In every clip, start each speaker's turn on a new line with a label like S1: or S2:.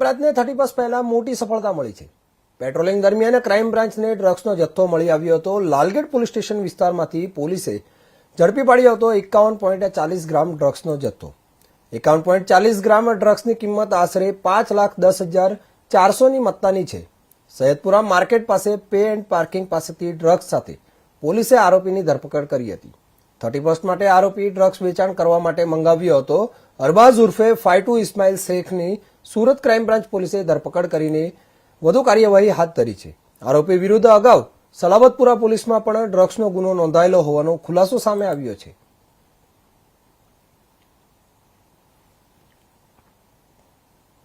S1: અપરાધને thirty first પહેલા મોટી સફળતા મળી છે. પેટ્રોલિંગ દરમિયાન ક્રાઇમ બ્રાન્ચને ડ્રગ્સનો જથ્થો મળી આવ્યો હતો. લાલગેટ પોલીસ સ્ટેશન વિસ્તારમાંથી પોલીસે ઝડપી પાડ્યો હતો એકાવન પોઈન્ટ ચાલીસ ગ્રામ ડ્રગ્સનો જથ્થો. એકાવન પોઈન્ટ ચાલીસ ગ્રામ ડ્રગ્સની કિંમત આશરે પાંચ લાખ દસ હજાર ચારસોની મત્તાની છે. સૈયદપુરા માર્કેટ પાસે પે એન્ડ પાર્કિંગ પાસેથી ડ્રગ્સ સાથે પોલીસે આરોપીની ધરપકડ કરી હતી. થર્ટી ફર્સ્ટ માટે આરોપી ડ્રગ્સ વેચાણ કરવા માટે મંગાવ્યો હતો. અરબાઝ ઉર્ફે ફાઇટુ ઇસ્માઇલ શેખની સુરત ક્રાઇમ બ્રાન્ચ પોલીસે ધરપકડ કરીને વધુ કાર્યવાહી હાથ ધરી છે. આરોપી વિરુદ્ધ અગાઉ સલાબતપુરા પોલીસમાં પણ ડ્રગ્સનો ગુનો નોંધાયેલો હોવાનો ખુલાસો સામે આવ્યો છે.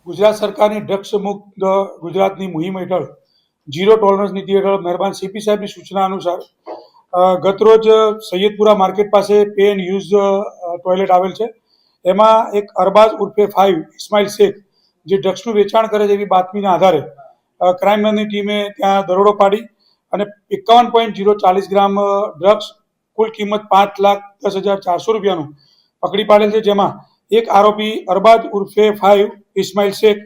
S2: ગુજરાત સરકારની ડ્રગ્સ મુક્ત ગુજરાતની મુહિમ હેઠળ ઝીરો ટોલરન્સ નીતિ હેઠળ મહેરબાન સીપી સાહેબની સૂચના અનુસાર ગતરોજ સૈયદપુરા માર્કેટ પાસે પે એન્ડ યુઝ ટોયલેટ આવેલ છે. એમાં એક અરબાઝ ઉર્ફે ફાઇવ ઇસ્માઇલ શેખ, જે ડ્રગ્સનું વેચાણ કરે છે એવી બાતમીના આધારે ક્રાઇમ બ્રાન્ચની ટીમે ત્યાં દરોડો પાડી અને એકાવન પોઈન્ટ જીરો ચાલીસ ગ્રામ ડ્રગ્સ કુલ કિંમત પાંચ લાખ દસ હજાર ચારસો રૂપિયાનું પકડી પાડેલ છે. જેમાં એક આરોપી અરબાજ ઉર્ફે ફાઇવ ઇસ્માઇલ શેખ,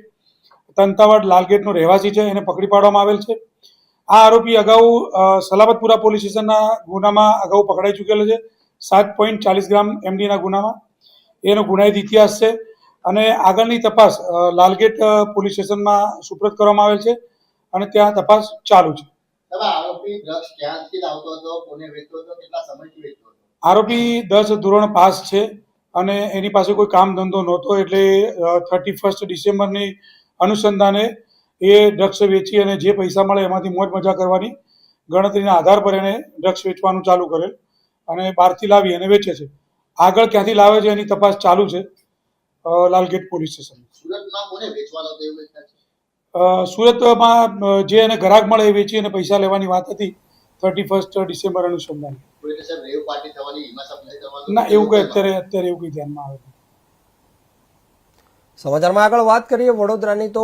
S2: તંતાવાડ લાલગેટનો રહેવાસી છે. એને પકડી પાડવામાં આવેલ છે. આ આરોપી અગાઉ સલામતપુરા પોલીસ સ્ટેશનના ગુનામાં અગાઉ પકડાઈ ચૂકેલો છે. સાત પોઈન્ટ ચાલીસ ગ્રામ એમડીના ગુનામાં. એનો ગુનાહિત ઇતિહાસ છે અને આગળની તપાસ લાલગેટ પોલીસ સ્ટેશનમાં સુપ્રત કરવામાં આવેલ છે અને ત્યાં તપાસ ચાલુ છે.
S3: આરોપી
S2: દસ ધોરણ પાસ છે અને એની પાસે કોઈ કામ ધંધો નહોતો એટલે થર્ટી ફર્સ્ટ ડિસેમ્બરની અનુસંધાને એ ડ્રગ્સ વેચી અને જે પૈસા મળે એમાંથી મોજ મજા કરવાની ગણતરીના આધાર પર એણે ડ્રગ્સ વેચવાનું ચાલુ કરેલ અને બહારથી લાવી અને વેચે છે. આગળ ક્યાંથી લાવે છે એની તપાસ ચાલુ છે લાલગેટ પોલીસ સ્ટેશન.
S3: સુરતમાં
S2: જે એને ગ્રાહક મળે એ વેચી અને પૈસા લેવાની વાત હતી થર્ટી ફર્સ્ટ ડિસેમ્બર અનુસંધાન ના એવું કંઈ અત્યારે અત્યારે એવું કંઈ ધ્યાનમાં આવે.
S1: સમાચારમાં આગળ વાત કરીએ વડોદરાની તો